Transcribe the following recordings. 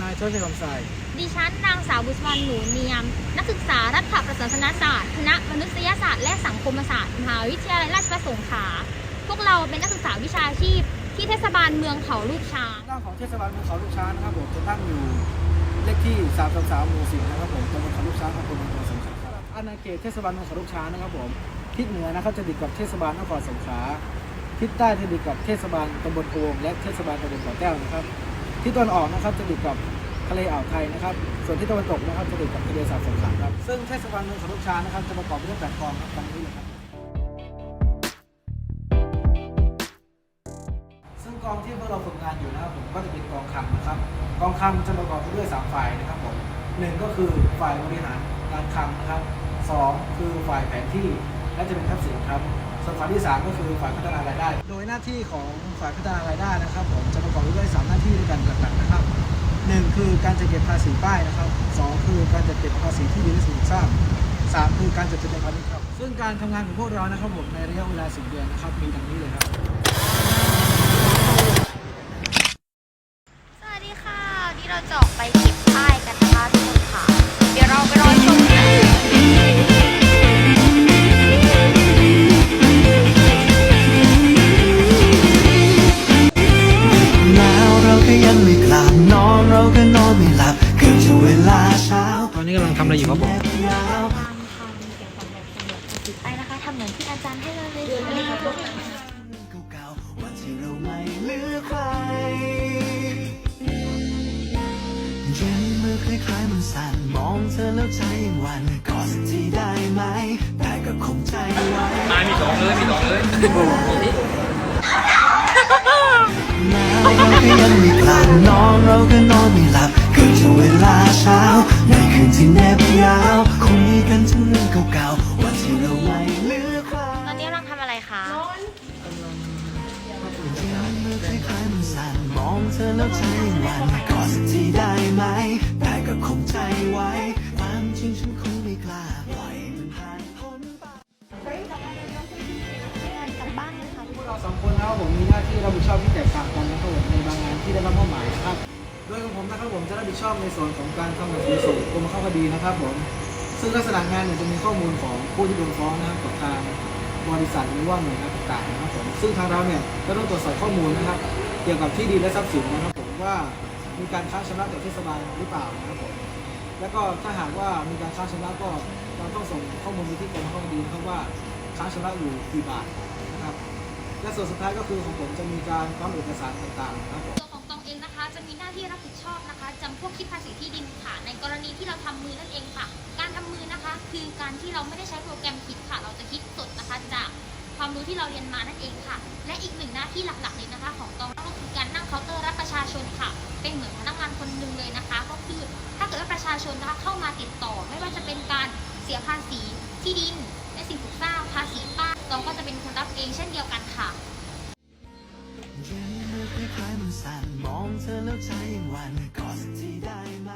นายทศชัยคำสาย ดิฉันนางสาวบุษวันหนูเนียม นักศึกษารัฐประศาสนศาสตร์ คณะมนุษยศาสตร์และสังคมศาสตร์มหาวิทยาลัยราชภัฏสงขลาพวกเราเป็นนักศึกษาวิชาชีพ ที่เทศบาลเมืองเขาลูกช้างด้านของเทศบาลเมืองเขาลูกช้างนะครับผมจะตั้งอยู่เลขที่ 3 3 3หมู่4นะครับผมตำบลเขาลูกช้างอำเภอเมืองจังหวัดสงขลาครับอาณาเขตเทศบาลเมืองเขาลูกช้างนะครับผมทิศเหนือนะครับจะติดกับเทศบาลนครสงขลาทิศใต้จะติดกับเทศบาลตำบลโพงและเทศบาลตำบลบ่อแก้วนะครับ ทิศตะวันออกนะครับจะติดกับทะเลอ่าวไทยนะครับ ส่วนทิศตะวันตกนะครับจะติดกับทะเลสาบสงขลาครับ ซึ่งเทศบาลเมืองเขาลูกชานะครับจะประกอบไปด้วยแปดกองครับดังนี้เลยครับ ซึ่งกองที่พวกเราฝึกงานอยู่นะครับผมก็จะเป็นกองคำนะครับ กองคำจะประกอบไปด้วยสามฝ่ายนะครับผมหนึ่งก็คือฝ่ายบริหารการคำนะครับสองคือฝ่ายแผนที่และจะเป็นทัพสินครับ ส่วนฝ่ายที่สามก็คือฝ่ายพัฒนารายได้ โดยหน้าที่ของฝ่ายพัฒนารายได้นะครับผมจะประกอบไปด้วยสามหน้าที่ด้วยกันหลักๆนะครับหนึ่งคือการจัดเก็บภาษีป้ายนะครับสองคือการจัดเก็บภาษีที่ดินและสิ่งปลูกสร้างสามคือการจัดทะเบียนพาณิชย์ครับ ซึ่งการทำงานของพวกเรานะครับผมในระยะเวลาสิบเดือนนะครับมีดังนี้เลยครับ อนนี้กำลังทำอะไรอยู่ครับผมยาวการทำเกี่ยวกับแบบสำรวจภาษีป้ายนะคะทำเหมือนที่อาจารย์ให้เราเลยค่ะเก่าๆวันที่เราไม่เหลือใครเย็นมือคล้ายๆมันสั่นมองเธอแล้วใจยังหวันกอดสักทีได้ไหมแต่ก็คงใจไว้มามีสองเลยมีสองเลยแล้วเราก็ยังไม่กลับนอนเราก็นอนไม่หลับ เกือบจะเวลาเช้า ในคืนที่แนบยาวคงมีกันถึงเรื่องเก่าๆวันที่เราไม่เหลือใครตอนนี้เราทำอะไรคะมือคล้ายๆมันสั่นมองเธอแล้วใจยังหวันกอดสักทีได้ไหม แต่ก็คงใจไว้ความจริงฉันคงไม่กล้าปล่อยมันผ่านพ้นไปกลับบ้านเลยค่ะพวกเราสองคนนะครับผมมีหน้าที่รับผิดชอบที่แตกต่างกันนะครับผมในบางงานที่ได้รับมอบหมายนะครับ โดยของผมนะครับผมจะรับผิดชอบในส่วนของการทำหนังสือส่งกรมบังคับคดีนะครับผมซึ่งลักษณะงานเนี่ยจะมีข้อมูลของผู้ที่โดนฟ้องนะครับกับทางบริษัทหรือว่าหน่วยงานต่างๆนะครับผมซึ่งทางเราเนี่ยก็ต้องตรวจสอบข้อมูลนะครับ เกี่ยวกับที่ดินและทรัพย์สินนะครับผมว่ามีการค้างชำระจากเทศบาลหรือเปล่านะครับผมแล้วก็ถ้าหากว่ามีการค้างชำระก็เราต้องส่งข้อมูลไปที่กรมบังคับคดีนะครับว่าค้างชำระอยู่กี่บาทนะครับและส่วนสุดท้ายก็คือของผมจะมีการพร้อมเอกสารต่างๆนะครับผม หน้าที่รับผิดชอบนะคะจำพวกคิดภาษีที่ดินค่ะ ในกรณีที่เราทำมือนั่นเองค่ะ การทำมือนะคะคือการที่เราไม่ได้ใช้โปรแกรมคิดค่ะ เราจะคิดสดนะคะจากความรู้ที่เราเรียนมานั่นเองค่ะ และอีกหนึ่งหน้าที่หลักๆเลยนะคะ ของตองก็คือการนั่งเคาน์เตอร์รับประชาชนค่ะ เป็นเหมือนพนักงานคนหนึ่งเลยนะคะ ก็คือถ้าเกิดว่าประชาชนนะคะเข้ามาติดต่อ ไม่ว่าจะเป็นการเสียภาษีที่ดิน และสิ่งปลูกสร้างภาษีป้ายตองก็จะเป็นคนรับเองเช่นเดียวกันค่ะ สั่นมองเธอแล้วใจยังหวันกอดสักทีได้ไหม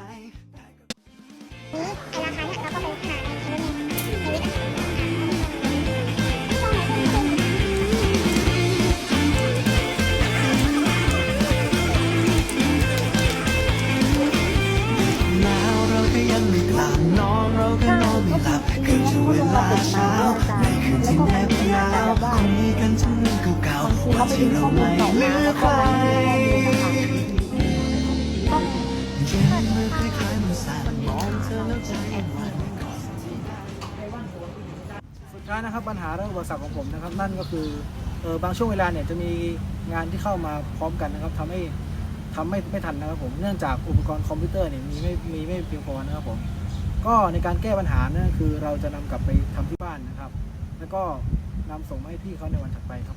แต่ก็ไอ้ราคาเนี่ยเราก็ไปหาในอินเทอร์เน็ตในเว็บแล้วเราก็ยังไม่กลับนอนเราก็นอนไม่หลับเกือบจะเวลาเช้าในคืนที่แนบยาวคงมีกันถึง เก่าๆวันที่เราไม่เลือใครเมือคล้ายๆมันสั่นมองเธอแล้วใจยังหวันกอดสักทีได้สุดท้ายนะครับปัญหาเรื่องอุปสรรคของผมนะครับ นั่นก็คือเออบางช่วงเวลาเนี่ยจะมีงานที่เข้ามาพร้อมกันนะครับทำให้ทำไม่ไม่ทันนะครับผมเนื่องจากอุปกรณ์คอมพิวเตอร์เนี่ยมีไม่มีไม่เพียงพอนะครับผมก็ในการแก้ปัญหานั่นคือเราจะนำกลับไปทำที่บ้านนะครับ แล้วก็นำส่งมาให้พี่เขาในวันถัดไปครับ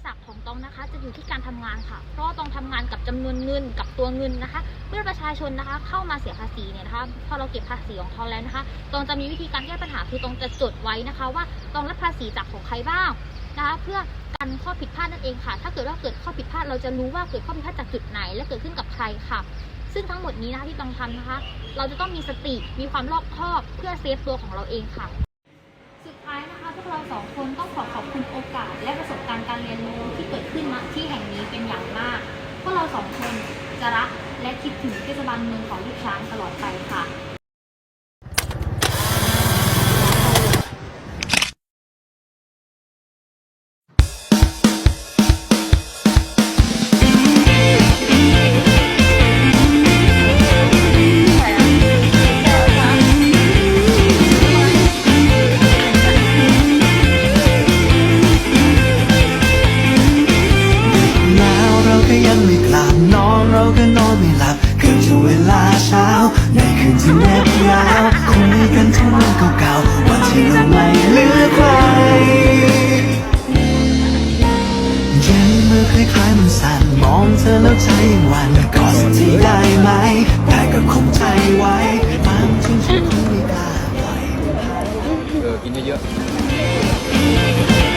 ผมอุปสรรคของตองนะคะ จะอยู่ที่การทำงานค่ะ เพราะตองทำงานกับจำนวนเงินกับตัวเงินนะคะ เมื่อประชาชนนะคะ เข้ามาเสียภาษีเนี่ยนะคะพอเราเก็บภาษีของเขาแล้วนะคะตองจะมีวิธีการแก้ปัญหาคือตองจะจดไว้นะคะ ว่าตองรับภาษีจากของใครบ้างนะคะเพื่อกันข้อผิดพลาดนั่นเองค่ะ ถ้าเกิดว่าเกิดข้อผิดพลาดเราจะรู้ว่าเกิดข้อผิดพลาดจากจุดไหน และเกิดขึ้นกับใครค่ะซึ่งทั้งหมดนี้นะคะที่ตองทำนะคะ เราจะต้องมีสติ มีความรอบคอบเพื่อเซฟตัวของเราเองค่ะ คนต้องขอขอบคุณโอกาส และประสบการณ์การเรียนรู้ที่เกิดขึ้นณที่แห่งนี้เป็นอย่างมาก พวกเราสองคนจะรักและคิดถึงเทศบาลเมืองเขาลูกช้างตลอดไปค่ะ มื่อคล้ายๆมันสั่นมองเธอแล้วใจยังวันกอดสักทีได้ไหมแต่ก็คงใจไว้บางทีฉันคงไม่กล้าปล่อยเออกินเยอะๆ